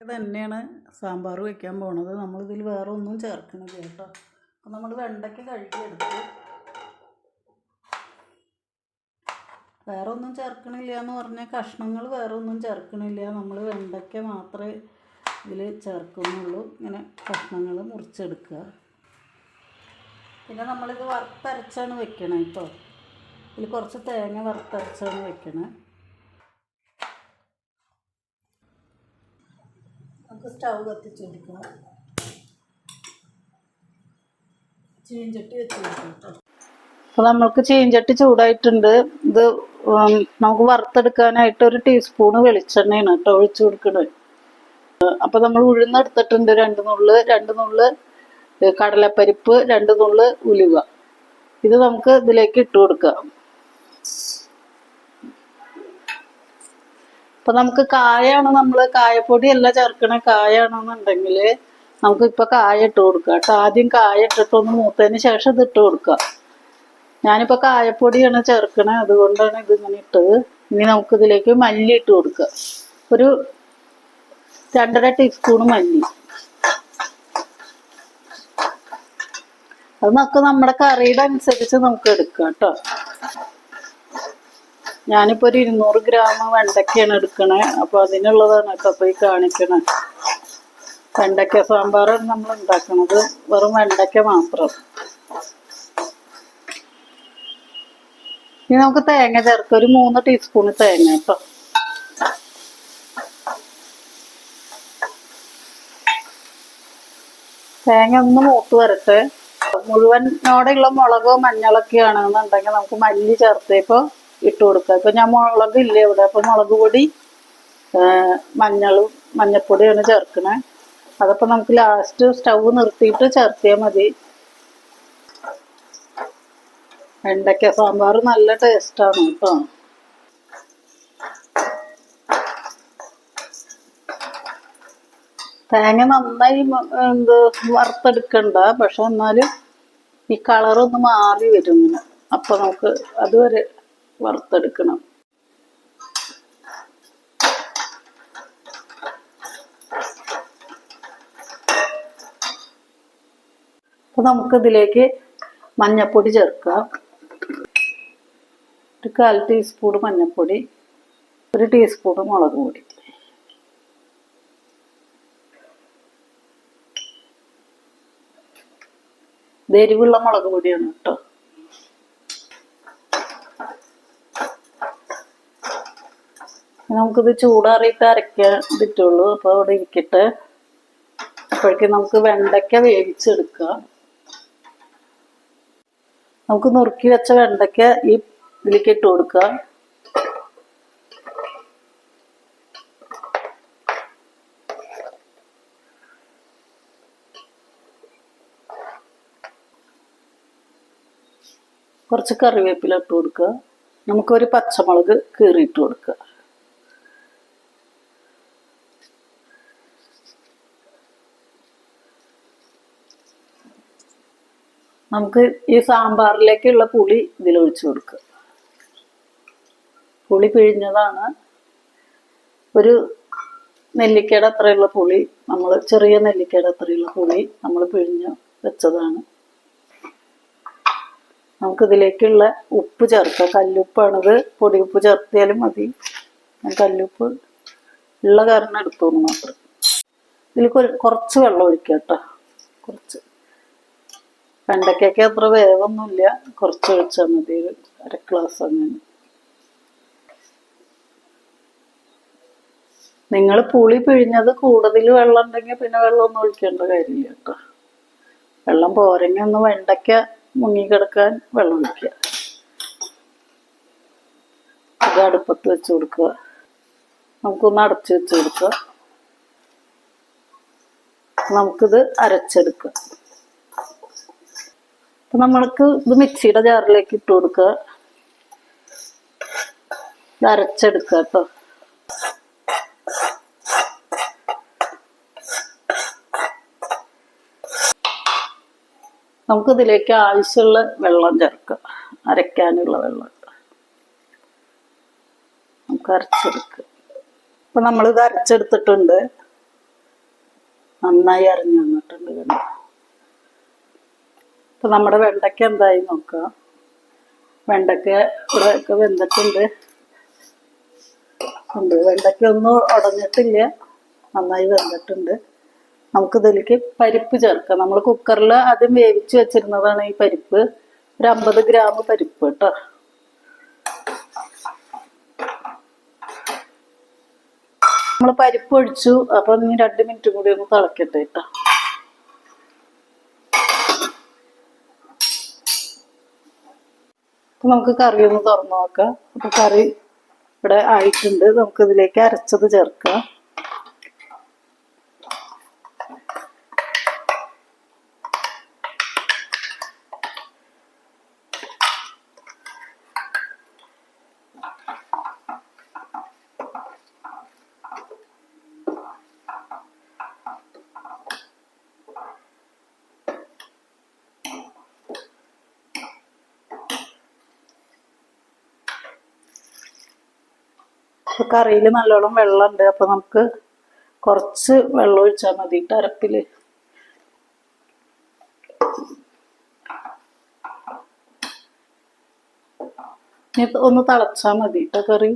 തന്നെയാണ് സാമ്പാർ വയ്ക്കാൻ പോണത്. നമ്മളിതിൽ വേറെ ഒന്നും ചേർക്കണില്ല കേട്ടോ. അപ്പം നമ്മൾ വെണ്ടയ്ക്ക് കഴുകിയെടുത്ത്. വേറെ ഒന്നും ചേർക്കണില്ല എന്ന് പറഞ്ഞാൽ കഷ്ണങ്ങൾ വേറെ ഒന്നും ചേർക്കണില്ല. നമ്മൾ വെണ്ടയ്ക്ക മാത്രമേ ഇതിൽ ചേർക്കുന്നുള്ളൂ. ഇങ്ങനെ കഷ്ണങ്ങൾ മുറിച്ചെടുക്കുക. പിന്നെ നമ്മളിത് വറുത്തരച്ചാണ് വെക്കണേ ഇപ്പോൾ ഇതിൽ കുറച്ച് തേങ്ങ വറുത്തരച്ചാണ് വെക്കണേ. സ്റ്റൗ കത്തിച്ച് കൊടുക്കണം ചീഞ്ചട്ടി വെച്ച് അപ്പോൾ നമ്മൾക്ക് ചീഞ്ചട്ടി ചൂടായിട്ടുണ്ട്. ഇത് നമുക്ക് വറുത്തെടുക്കാനായിട്ട് ഒരു ടീസ്പൂണ് വെളിച്ചെണ്ണയാണ് കേട്ടോ ഒഴിച്ചു കൊടുക്കുന്നത് അപ്പോൾ നമ്മൾ ഉഴുന്നെടുത്തിട്ടുണ്ട് രണ്ട് നുള്ള് രണ്ട് നുള്ള് കടലപ്പരിപ്പ് രണ്ട് നുള്ള് ഉലുവ. ഇത് നമുക്ക് ഇതിലേക്ക് ഇട്ട് കൊടുക്കാം. അപ്പൊ നമുക്ക് കായാണ് നമ്മൾ കായപ്പൊടി അല്ല ചേർക്കണ കായാണെന്നുണ്ടെങ്കിൽ നമുക്ക് ഇപ്പൊ കായ ഇട്ട് കൊടുക്കുക കേട്ടോ ആദ്യം കായ ഇട്ടിട്ട് ഒന്ന് മൂത്തതിന് ശേഷം ഇത് ഇട്ട് കൊടുക്കുക ഞാനിപ്പോ കായപ്പൊടിയാണ് ചേർക്കണേ അതുകൊണ്ടാണ് ഇത് ഇങ്ങനെ ഇട്ടത്. ഇനി നമുക്ക് ഇതിലേക്ക് മല്ലി ഇട്ട് കൊടുക്കുക ഒരു രണ്ടര ടീസ്പൂൺ മല്ലി. അത് നമുക്ക് നമ്മുടെ കറിയുടെ അനുസരിച്ച് നമുക്ക് എടുക്കാം കേട്ടോ. ഞാനിപ്പോ ഒരു ഇരുന്നൂറ് ഗ്രാം വെണ്ടയ്ക്കയാണ് എടുക്കണേ. അപ്പൊ അതിനുള്ളതാണ് കേട്ടോ പോയി കാണിക്കണേ. വെണ്ടയ്ക്ക സാമ്പാറാണ് നമ്മൾ ഉണ്ടാക്കുന്നത് വെറും വെണ്ടയ്ക്ക മാത്രം. ഇനി നമുക്ക് തേങ്ങ ചേർക്കാം ഒരു മൂന്ന് ടീസ്പൂൺ തേങ്ങ കേട്ടോ. തേങ്ങ ഒന്ന് മൂത്ത് വരട്ടെ. മുഴുവനോടെയുള്ള മുളകോ മഞ്ഞളൊക്കെ ആണെന്നുണ്ടെങ്കിൽ നമുക്ക് മല്ലി ചേർത്തേപ്പോ ഇട്ട് കൊടുക്കുക. ഇപ്പം ഞാൻ മുളക് ഇല്ല ഇവിടെ? അപ്പൊ മുളക് പൊടി മഞ്ഞളും മഞ്ഞപ്പൊടിയാണ് ചേർക്കണേ. അതപ്പോൾ നമുക്ക് ലാസ്റ്റ് സ്റ്റൗ നിർത്തിയിട്ട് ചേർത്തിയാൽ മതി. വെണ്ടയ്ക്ക സാമ്പാർ നല്ല ടേസ്റ്റാണ് കേട്ടോ. തേങ്ങ നന്നായി എന്ത് വറുത്തെടുക്കണ്ട. പക്ഷെ എന്നാലും ഈ കളറൊന്ന് മാറി വരും ഇങ്ങനെ. അപ്പൊ നമുക്ക് അതുവരെ വറുത്തെടുക്കണം. നമുക്ക് ഇതിലേക്ക് മഞ്ഞപ്പൊടി ചേർക്കാം ഒരു കാൽ ടീസ്പൂൺ മഞ്ഞപ്പൊടി ഒരു ടീസ്പൂൺ മുളക് പൊടി. എരിവുള്ള മുളക് പൊടിയാണ് കേട്ടോ. നമുക്കിത് ചൂടാറിയിട്ട് അരയ്ക്കാൻ പറ്റുള്ളൂ. അപ്പോൾ അവിടെ ഇരിക്കട്ടെ. അപ്പോഴേക്കും നമുക്ക് വെണ്ടയ്ക്ക വേവിച്ചെടുക്കുക നമുക്ക് നുറുക്കി വെച്ച വെണ്ടയ്ക്ക ഈ ഇതിലേക്ക് ഇട്ട് കൊടുക്കുക കുറച്ച് കറിവേപ്പില ഇട്ട് കൊടുക്കുക നമുക്കൊരു പച്ചമുളക് കീറിയിട്ട് കൊടുക്കുക നമുക്ക് ഈ സാമ്പാറിലേക്കുള്ള പുളി ഇതിലൊഴിച്ചു കൊടുക്കുക. പുളി പിഴിഞ്ഞതാണ്. ഒരു നെല്ലിക്കയുടെ അത്രയുള്ള പുളി നമ്മൾ ചെറിയ നെല്ലിക്കയുടെ അത്രയുള്ള പുളി നമ്മൾ പിഴിഞ്ഞ് വെച്ചതാണ്. നമുക്കിതിലേക്കുള്ള ഉപ്പ് ചേർക്കാം. കല്ലുപ്പാണിത് പൊടി ഉപ്പ് ചേർത്തിയാലും മതി. കല്ലുപ്പ് ഉള്ള കാരണം എടുത്തോന്ന് മാത്രം. ഇതിൽ കുറച്ച് വെള്ളം ഒഴിക്കാം കേട്ടോ. കുറച്ച്. വെണ്ടയ്ക്കൊക്കെ അത്ര വേവൊന്നുമില്ല. കുറച്ച് വെച്ചാൽ മതി. അര ഗ്ലാസ് അങ്ങനെ. നിങ്ങൾ പുളി പിഴിഞ്ഞത് കൂടുതൽ വെള്ളം ഉണ്ടെങ്കിൽ പിന്നെ വെള്ളമൊന്നും ഒഴിക്കേണ്ട കാര്യമില്ല കേട്ടോ. വെള്ളം പോരെങ്കിൽ ഒന്ന് വെണ്ടയ്ക്ക മുങ്ങിക്കിടക്കാൻ വെള്ളം ഒഴിക്കുക. ഇത് അടുപ്പത്ത് വെച്ച് കൊടുക്കുക. നമുക്കൊന്ന് അടച്ചു വെച്ച് കൊടുക്കുക. നമുക്കിത് അരച്ചെടുക്കുക അപ്പൊ നമ്മൾക്ക് ഇത് മിക്സിയുടെ ജാറിലേക്ക് ഇട്ട് കൊടുക്കുക അരച്ചെടുക്കുക കേട്ടോ. നമുക്ക് ഇതിലേക്ക് ആവശ്യമുള്ള വെള്ളം ചേർക്കുക അരയ്ക്കാനുള്ള വെള്ളം. നമുക്ക് അരച്ചെടുക്കുക ഇപ്പൊ നമ്മളിത് അരച്ചെടുത്തിട്ടുണ്ട്. നന്നായി അരഞ്ഞു വന്നിട്ടുണ്ട് കണ്ടോ അപ്പൊ നമ്മുടെ വെണ്ടയ്ക്ക എന്തായി നോക്കാം. വെണ്ടയ്ക്ക ഇവിടെ ഒക്കെ വെന്തിട്ടുണ്ട്. ഉണ്ട്. വെണ്ടയ്ക്ക ഒന്നും ഉടഞ്ഞിട്ടില്ല. നന്നായി വെന്തിട്ടുണ്ട്. നമുക്ക് ഇതിലേക്ക് പരിപ്പ് ചേർക്കാം. നമ്മൾ കുക്കറിൽ ആദ്യം വേവിച്ച് വെച്ചിരുന്നതാണ് ഈ പരിപ്പ്. ഒരു അമ്പത് ഗ്രാം പരിപ്പ് കേട്ടോ. നമ്മൾ പരിപ്പ് ഒഴിച്ചു. അപ്പം ഇനി രണ്ട് മിനിറ്റ് കൂടി ഒന്ന് തിളക്കട്ടെ കേട്ടോ. നമുക്ക് കറി ഒന്ന് തുറന്നു നോക്കാം. അപ്പൊ കറി ഇവിടെ ആയിട്ടുണ്ട്. നമുക്ക് ഇതിലേക്ക് അരച്ചത് ചേർക്കാം. കറിയിൽ നല്ലോണം വെള്ളമുണ്ട് അപ്പൊ നമുക്ക് കുറച്ച് വെള്ളം ഒഴിച്ചാൽ മതി ഇത് ഒന്ന് തിളച്ചാൽ മതി കറി.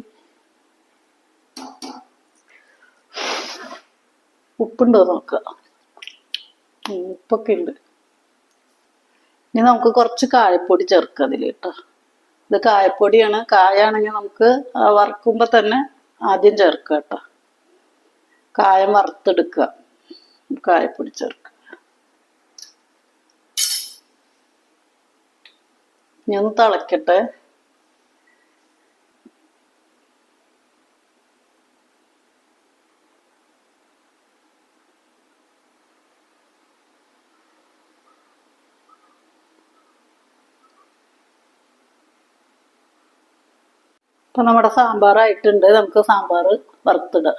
ഉപ്പുണ്ടോ നോക്ക. ഉപ്പൊക്കെ ഉണ്ട്. ഇനി നമുക്ക് കുറച്ച് കായപ്പൊടി ചേർക്കാം കേട്ടോ ഇത് കായപ്പൊടിയാണ്. കായാണെങ്കിൽ നമുക്ക് വറുക്കുമ്പോൾ തന്നെ ആദ്യം ചേർക്കുക കേട്ടോ. കായം വറുത്തെടുക്കുക. കായപ്പൊടി ചേർക്കുക. ഒന്ന് തിളക്കട്ടെ. ഇപ്പൊ നമ്മുടെ സാമ്പാർ ആയിട്ടുണ്ട് നമുക്ക് സാമ്പാർ വറുത്തിടാം.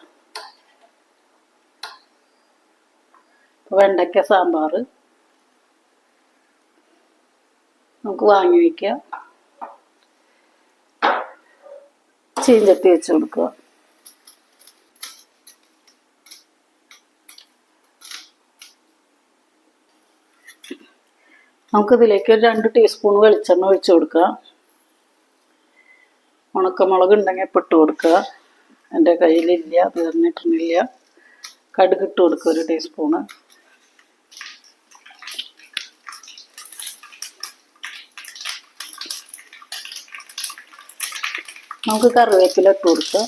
വെണ്ടയ്ക്ക സാമ്പാർ. നമുക്ക് വാങ്ങി വയ്ക്കുക ചീഞ്ചട്ടി വെച്ച് കൊടുക്കുക. നമുക്കിതിലേക്ക് ഒരു രണ്ട് ടീസ്പൂൺ വെളിച്ചെണ്ണ ഒഴിച്ചു കൊടുക്കാം. ഉണക്കമുളക് ഉണ്ടെങ്കിൽ ഇട്ട് കൊടുക്കുക. എന്റെ കയ്യിലില്ല അത് ഇട്ടിട്ടില്ല കടുക് ഇട്ട് കൊടുക്കുക ഒരു ടീസ്പൂണ്. നമുക്ക് കറിവേപ്പില ഇട്ട് കൊടുക്കാം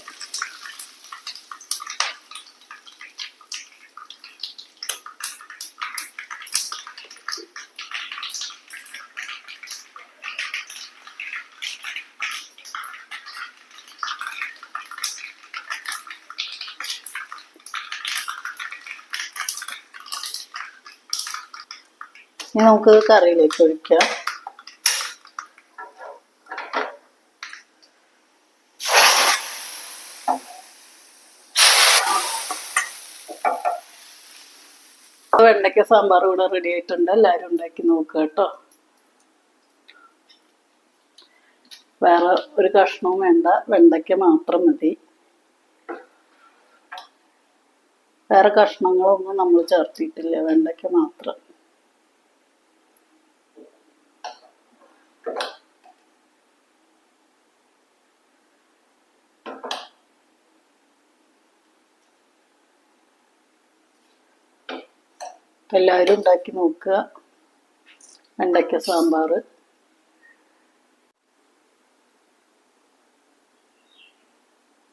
ഇനി നമുക്ക് കറിയിലേക്ക് ഒഴിക്കാം. വെണ്ടയ്ക്ക സാമ്പാർ ഇവിടെ റെഡി ആയിട്ടുണ്ട്. എല്ലാവരും ഉണ്ടാക്കി നോക്കുക കേട്ടോ. വേറെ ഒരു കഷ്ണവും വേണ്ട. വെണ്ടയ്ക്ക മാത്രം മതി. വേറെ കഷ്ണങ്ങളൊന്നും നമ്മൾ ചേർത്തിട്ടില്ല. വെണ്ടയ്ക്ക മാത്രം. എല്ലാവരും ഉണ്ടാക്കി നോക്കുക. വെണ്ടയ്ക്ക സാമ്പാർ